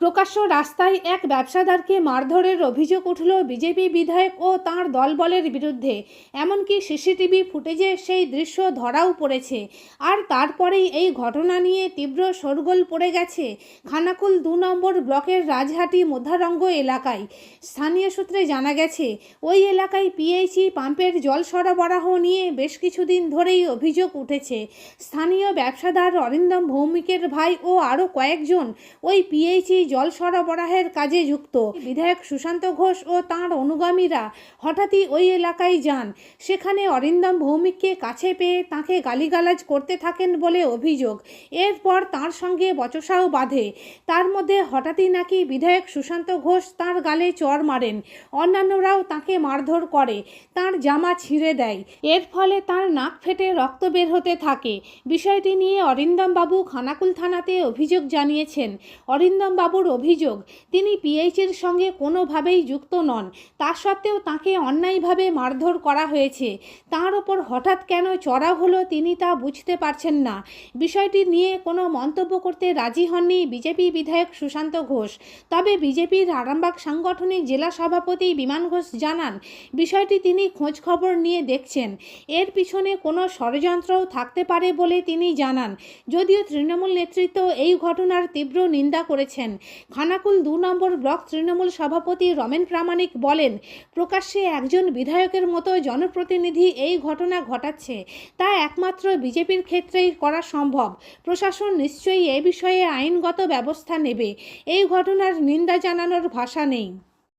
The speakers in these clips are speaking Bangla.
প্রকাশ্য রাস্তায় এক ব্যবসাদারকে মারধরের অভিযোগ উঠল বিজেপি বিধায়ক ও তাঁর দলবলের বিরুদ্ধে। এমনকি সিসিটিভি ফুটেজে সেই দৃশ্য ধরাও পড়েছে। আর তারপরেই এই ঘটনা নিয়ে তীব্র শোরগোল পড়ে গেছে খানাকুল দু নম্বর ব্লকের রাজহাটি মধ্যারঙ্গ এলাকায়। স্থানীয় সূত্রে জানা গেছে, ওই এলাকায় পিএইচি পাম্পের জল সরবরাহ নিয়ে বেশ কিছুদিন ধরেই অভিযোগ উঠেছে। স্থানীয় ব্যবসাদার অরিন্দম ভৌমিকের ভাই ও আরও কয়েকজন ওই পিএইচই জল সরবরাহের কাজে যুক্ত। বিধায়ক সুশান্ত ঘোষ ও তাঁর অনুগামীরা হঠাৎই ওই এলাকায় যান। সেখানে অরিন্দম ভৌমিককে কাছে পেয়ে তাঁকে গালিগালাজ করতে থাকেন বলে অভিযোগ। এরপর তাঁর সঙ্গে বচসাও বাঁধে। তার মধ্যে হঠাৎই নাকি বিধায়ক সুশান্ত ঘোষ তাঁর গালে চর মারেন। অন্যান্যরাও তাঁকে মারধর করে, তাঁর জামা ছিঁড়ে দেয়। এর ফলে তাঁর নাক ফেটে রক্ত বের হতে থাকে। বিষয়টি নিয়ে অরিন্দম বাবু খানাকুল থানাতে অভিযোগ জানিয়েছেন। অরিন্দম বাবুর অভিযোগ। তিনি পিএইচের সঙ্গে কোনোভাবেই যুক্ত নন। তা সত্ত্বেও তাঁকে অন্যায়ভাবে মারধর করা হয়েছে। তাঁর ওপর হঠাৎ কেন চড়া হলো তিনি তা বুঝতে পারছেন না। বিষয়টি নিয়ে কোনো মন্তব্য করতে রাজি হননি বিজেপি বিধায়ক সুশান্ত ঘোষ। তবে বিজেপির আরামবাগ সাংগঠনিক জেলা সভাপতি বিমান ঘোষ জানান, বিষয়টি তিনি খোঁজ খবর নিয়ে দেখছেন। এর পিছনে কোনো ষড়যন্ত্রও থাকতে পারে বলে তিনি জানান। যদিও তৃণমূল নেতৃত্ব এই ঘটনার তীব্র নিন্দা করেছেন খানাকুল দু নম্বর ব্লক তৃণমূল সভাপতি রমেন প্রামাণিক বলেন, প্রকাশ্যে একজন বিধায়কের মতো জনপ্রতিনিধি এই ঘটনা ঘটাচ্ছে। তা একমাত্র বিজেপির ক্ষেত্রেই করা সম্ভব। প্রশাসন নিশ্চয়ই এ বিষয়ে আইনগত ব্যবস্থা নেবে। এই ঘটনার নিন্দা জানানোর ভাষা নেই।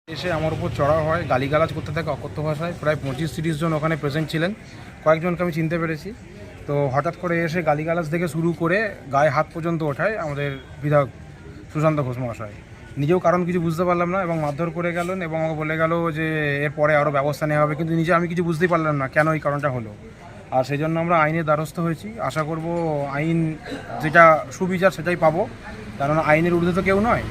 এসে আমার উপর চড়া হয়, গালিগালাজ করতে থাকে, অকথ্য ভাষায়। প্রায় পঁচিশ তিরিশ জন ওখানে প্রেজেন্ট ছিলেন। কয়েকজনকে আমি চিনতে পেরেছি। তো হঠাৎ করে এসে গালিগালাজ থেকে শুরু করে গায়ে হাত পর্যন্ত ওঠায় আমাদের বিধায়ক সুশান্ত ঘোষ মহাশয়। নিজেও কারণ কিছু বুঝতে পারলাম না এবং মারধর করে গেলেন এবং আমাকে বলে গেল যে এরপরে আরও ব্যবস্থা নেওয়া হবে কিন্তু নিজে আমি কিছু বুঝতেই পারলাম না কেন এই কারণটা হলো। আর সেই জন্য আমরা আইনের দ্বারস্থ হয়েছি। আশা করব আইন যেটা সুবিচার সেটাই পাবো কেননা আইনের ঊর্ধ্বে তো কেউ নয়।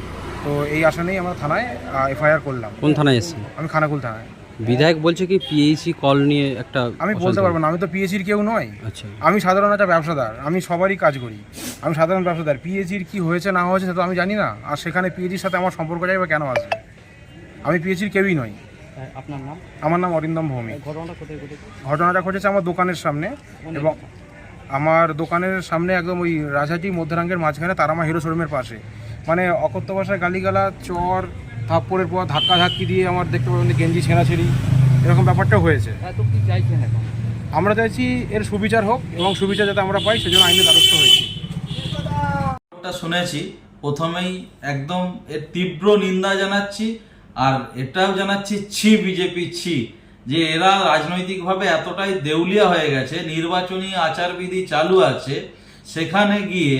তো এই আশা নিয়েই আমরা থানায় এফআইআর করলাম। কোন থানায় এসেছেন? আমি খানাকুল থানায়। বিধায়ক বলছে কি পিএইচি কল নিয়ে একটা আমি বলতে পারব না আমি তো পিএইচির কেউ নয়। আচ্ছা। আমি সাধারণ একটা ব্যবসাদার আমি সবারই কাজ করি। আমি সাধারণ ব্যবসাদার পিএইচির কি হয়েছে না হয়েছে সেটা তো আমি জানি না। আর সেখানে পিএইচির সাথে আমার সম্পর্ক যাবে কেন আসবে? আমি পিএইচির কেউই নই। আপনার নাম? আমার নাম অরিন্দম ভৌমিক। ঘটনাটা কোথায় ঘটেছে? ঘটনাটা ঘটেছে আমার দোকানের সামনে এবং আমার দোকানের সামনে একদম ওই রাজহাটি মধ্যরাঙ্গের মাঝখানে তারামা হিরো শোরুমের পাশে। মানে অকথ্য ভাষায় গালিগালা চর থাপ্পড়ের পর ধাক্কা ধাক্কি দিয়ে আমার দেখতে পাবেন যে গেঞ্জি ছেঁড়াছেড়ি এরকম ব্যাপারটা হয়েছে। তো কি চাইছেন এখন? আমরা চাইছি এর সুবিচার হোক এবং সুবিচার যাতে আমরা পাই সেজন্য আইনের দ্বারস্থ হয়েছি। শুনেছি প্রথমেই একদম এর তীব্র নিন্দা জানাচ্ছি আর এটাও জানাচ্ছি ছি বিজেপি ছি যে এরা রাজনৈতিকভাবে এতটাই দেউলিয়া হয়ে গেছে নির্বাচনী আচারবিধি চালু আছে সেখানে গিয়ে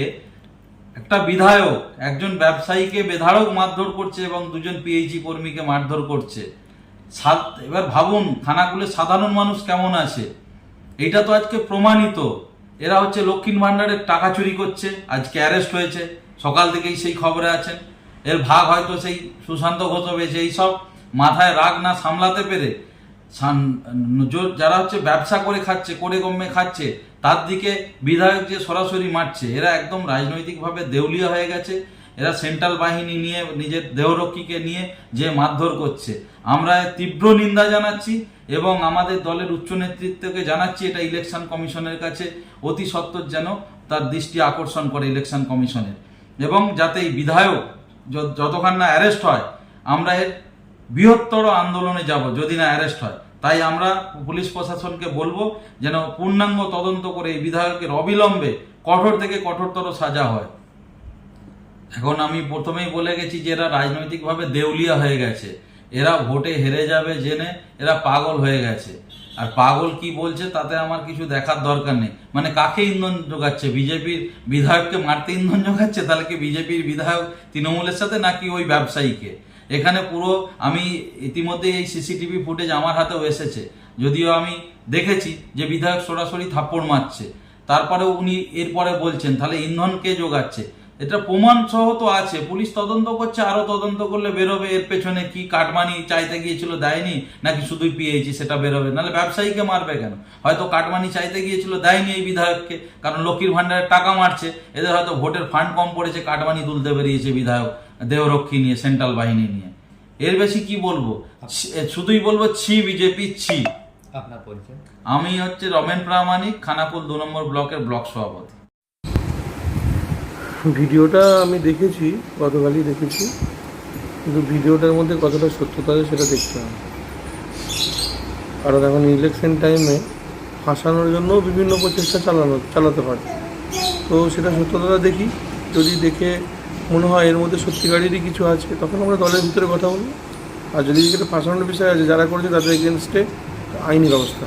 একটা বিধায়ক, একজন ব্যবসায়ীকে বেধারক মারধর করছে এবং দুজন পিএইচি কর্মীকে মারধর করছে। সাত- এবার ভাবুন খানাকুলের সাধারণ মানুষ কেমন আছে? এটা তো আজকে প্রমাণিত। এরা হচ্ছে লক্ষ্মীর ভাণ্ডারের টাকা চুরি করছে, আজকে অ্যারেস্ট হয়েছে, সকাল থেকেই সেই খবরে আছেন। এর ভাগ হয়তো সেই সুশান্ত ঘোষ হবে সেই সব মাথায় রাগ না সামলাতে পেরে। যারা হচ্ছে ব্যবসা করে খাচ্ছে, করে গম্যে খাচ্ছে তার দিকে বিধায়ক যে সরাসরি মারছে, এরা একদম রাজনৈতিকভাবে দেউলিয়া হয়ে গেছে। এরা সেন্ট্রাল বাহিনী নিয়ে, নিজের দেহরক্ষীকে নিয়ে যে মারধর করছে। আমরা তীব্র নিন্দা জানাচ্ছি এবং আমাদের দলের উচ্চ নেতৃত্বকে জানাচ্ছি এটা ইলেকশন কমিশনের কাছে। অতি সত্বর যেন তার দৃষ্টি আকর্ষণ করে ইলেকশন কমিশনের। এবং যাতে এই বিধায়ক যতক্ষণ না অ্যারেস্ট হয়, আমরা এর বৃহত্তর আন্দোলনে যাব, যদি না অ্যারেস্ট হয়। তাই আমরা পুলিশ প্রশাসনকে বলব যেন পূর্ণাঙ্গ তদন্ত করে এই বিধায়কের অবিলম্বে কঠোর থেকে কঠোরতর সাজা হয়। এখন আমি প্রথমেই বলে গেছি যে এরা রাজনৈতিকভাবে দেউলিয়া হয়ে গেছে। এরা ভোটে হেরে যাবে জেনে এরা পাগল হয়ে গেছে। আর পাগল কি বলছে তাতে আমার কিছু দেখার দরকার নেই। মানে কাকে ইন্ধন যোগাচ্ছে? বিজেপির বিধায়ককে মারতে ইন্ধন যোগাচ্ছে? তাহলে কি বিজেপির বিধায়ক তৃণমূলের সাথে নাকি ওই ব্যবসায়ীকে? এখানে পুরো আমি ইতিমধ্যে এই সিসিটিভি ফুটেজ আমার হাতেও এসেছে। যদিও আমি দেখেছি যে বিধায়ক সরাসরি থাপ্পড় মারছে। তারপরে উনি এরপরে বলছেন, তাহলে ইন্ধনকে যোগাচ্ছে? এটা প্রমাণ সহ তো আছে। পুলিশ তদন্ত করছে আরও তদন্ত করলে বেরোবে। এর পেছনে কি কাটমানি চাইতে গিয়েছিল, দেয়নি? নাকি শুধুই পিএইচি সেটা বেরোবে? নাহলে ব্যবসায়ীকে মারবে কেন? হয়তো কাটমানি চাইতে গিয়েছিল, দেয়নি এই বিধায়ককে। কারণ লক্ষ্মীর ভান্ডারের টাকা মারছে। এদের হয়তো ভোটের ফান্ড কম পড়েছে, কাটমানি তুলতে বেরিয়েছে বিধায়ক। দেহরক্ষী নিয়ে সেন্ট্রাল বাহিনী নিয়ে। এর বেশি কি বলব? শুধুই বলব ছি বিজেপি ছি। আপনার পরিচয়? আমি হচ্ছে রমেন প্রামাণিক খানাকুল দু নম্বর ব্লকের ব্লক সভাপতি। ভিডিওটা আমি দেখেছি গতকালই দেখেছি। কিন্তু ভিডিওটার মধ্যে কতটা সত্যতা আছে সেটা দেখতে হবে। কারণ এখন ইলেকশন টাইমে ফাঁসানোর জন্য বিভিন্ন প্রচেষ্টা চালানো চালাতে পারে তো সেটা সত্যতা দেখি। যদি দেখে মনে হয় এর মধ্যে সত্যিকারেরই কিছু আছে, তখন আমরা দলের ভিতরে কথা বলি আর যদি এটা ফাঁসানোর বিষয় আছে, যারা করেছে তাদের এগেনস্টে আইনি ব্যবস্থা।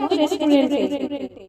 রেস্টুরেন্টে